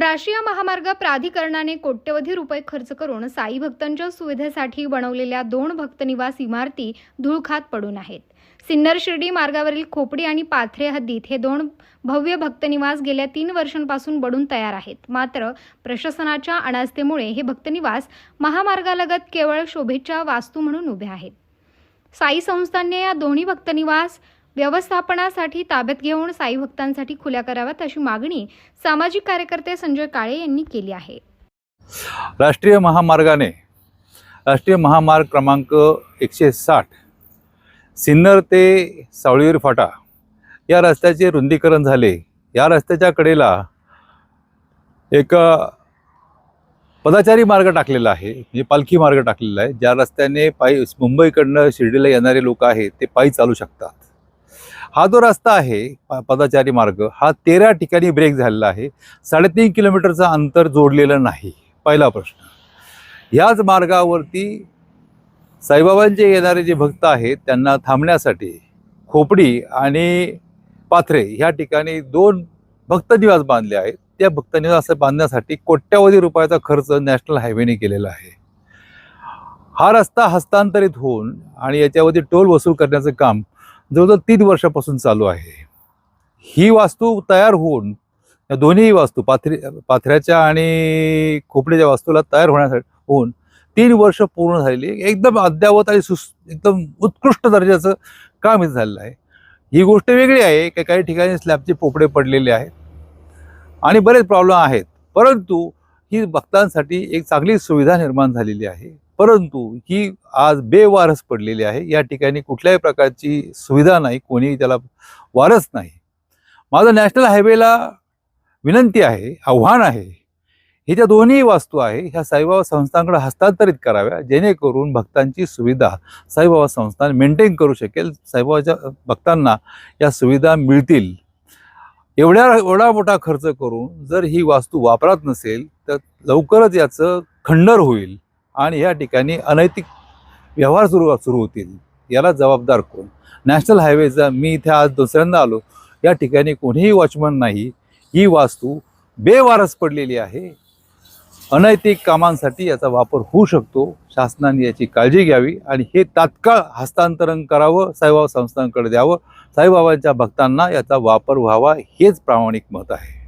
राष्ट्रीय महामार्ग प्राधिकरणाने कोट्यवधी रुपये खर्च करून साई भक्तांच्या सुविधेसाठी बनवलेल्या दोन भक्तनिवास इमारती धूळखात पडून आहेत. सिन्नर शिर्डी मार्गावरील खोपडी आणि पाथरे हद्दीत हे दोन भव्य भक्तनिवास गेल्या तीन वर्षांपासून बडून तयार आहेत. मात्र प्रशासनाच्या अनास्थेमुळे हे भक्तनिवास महामार्गालगत केवळ शोभेच्या वास्तू म्हणून उभे आहेत. साई संस्थांनी या दोन्ही भक्तनिवास व्यवस्थापनासाठी ताब्यात घेऊन साई भक्तांसाठी खुल्या कराव्यात अशी मागणी सामाजिक कार्यकर्ते संजय काळे यांनी केली आहे. राष्ट्रीय महामार्गाने राष्ट्रीय महामार्ग क्रमांक एकशे साठ सिन्नर ते सावळीर फाटा या रस्त्याचे रुंदीकरण झाले. या रस्त्याच्या कडेला एक पदाचारी मार्ग टाकलेला आहे म्हणजे पालखी मार्ग टाकलेला आहे. ज्या रस्त्याने पायी मुंबईकडनं शिर्डीला येणारे लोक आहेत ते पायी चालू शकतात. हा जो रस्ता आहे पदाचारी मार्ग हा तेरा ठिकाणी ब्रेक झालेला आहे. साडेतीन किलोमीटरचं अंतर जोडलेलं नाही. पहिला प्रश्न. ह्याच मार्गावरती साईबाबांचे येणारे जे भक्त आहेत त्यांना थांबण्यासाठी खोपडी आणि पाथरे ह्या ठिकाणी दोन भक्तनिवास बांधले आहेत. त्या भक्तनिवास बांधण्यासाठी कोट्यावधी रुपयाचा खर्च नॅशनल हायवेने केलेला आहे. हा रस्ता हस्तांतरित होऊन आणि याच्यावरती टोल वसूल करण्याचं काम जवळजवळ तीन वर्षापासून चालू आहे. ही वास्तू तयार होऊन या दोन्ही वास्तू पाथरी पाथऱ्याच्या आणि खोपडीच्या वास्तूला तयार होण्यासाठी होऊन तीन वर्ष पूर्ण झालेली एकदम अद्यावत आणि सुस एकदम उत्कृष्ट दर्जाचं काम इथं झालेलं आहे. ही गोष्ट वेगळी आहे की काही ठिकाणी स्लॅबचे पोपडे पडलेले आहेत आणि बरेच प्रॉब्लेम आहेत. परंतु ही भक्तांसाठी एक चांगली सुविधा निर्माण झालेली आहे. परंतु ही आज बेवारस पडलेली आहे. या ठिकाणी कुठल्याही प्रकारची सुविधा नाही कोणी त्याला वारस नाही. माझं नॅशनल हायवेला विनंती आहे आव्हान आहे हे ज्या दोन्ही वास्तू आहे ह्या साईबाबा संस्थांकडे हस्तांतरित कराव्या जेणेकरून भक्तांची सुविधा साईबाबा संस्थान मेंटेन करू शकेल साईबाबाच्या भक्तांना या सुविधा मिळतील. एवढ्या एवढा मोठा खर्च करून जर ही वास्तू वापरात नसेल तर लवकरच याचं खंडर होईल. आणि या ठिकाणी अनैतिक व्यवहार सुरू सुरू होतील याला जबाबदार कोण? नॅशनल हायवेचा मी इथे आज दुसऱ्यांदा आलो. या ठिकाणी कोणीही वॉचमन नाही. ही वास्तू बेवारस पडलेली आहे. अनैतिक कामांसाठी याचा वापर होऊ शकतो. शासनाने याची काळजी घ्यावी आणि हे तात्काळ हस्तांतरण करावं साईबाबा संस्थांकडे द्यावं. साईबाबांच्या भक्तांना याचा वापर व्हावा हेच प्रामाणिक मत आहे.